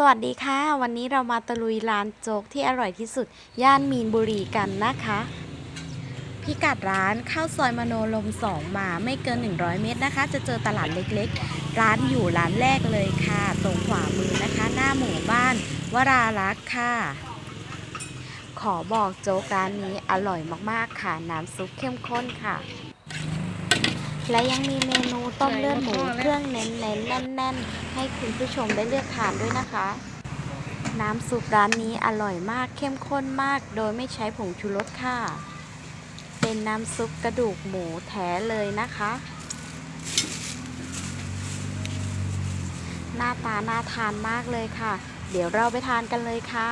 สวัสดีค่ะ วันนี้เรามาตะลุยร้านโจ๊กที่อร่อยที่สุด ย่านมีนบุรีกันนะคะ พิกัดร้านเข้าซอยมโนลม2มาไม่เกิน 100 เมตรนะคะ จะเจอตลาดเล็กๆ ร้านอยู่ร้านแรกเลยค่ะ ตรงขวามือนะคะ หน้าหมู่บ้านวรารักษ์ค่ะ ขอบอกโจ๊กร้านนี้อร่อยมากๆค่ะ น้ำซุปเข้มข้นค่ะ และยังมีเมนูต้มเลือดหมูเครื่องเน้นๆแน่นๆให้คุณผู้ชมได้เลือกทานด้วยนะคะ น้ำซุปร้านนี้อร่อยมากเข้มข้นมาก โดยไม่ใช้ผงชูรสค่ะ เป็นน้ำซุปกระดูกหมูแท้เลยนะคะ หน้าตาน่าทานมากเลยค่ะ เดี๋ยวเราไปทานกันเลยค่ะ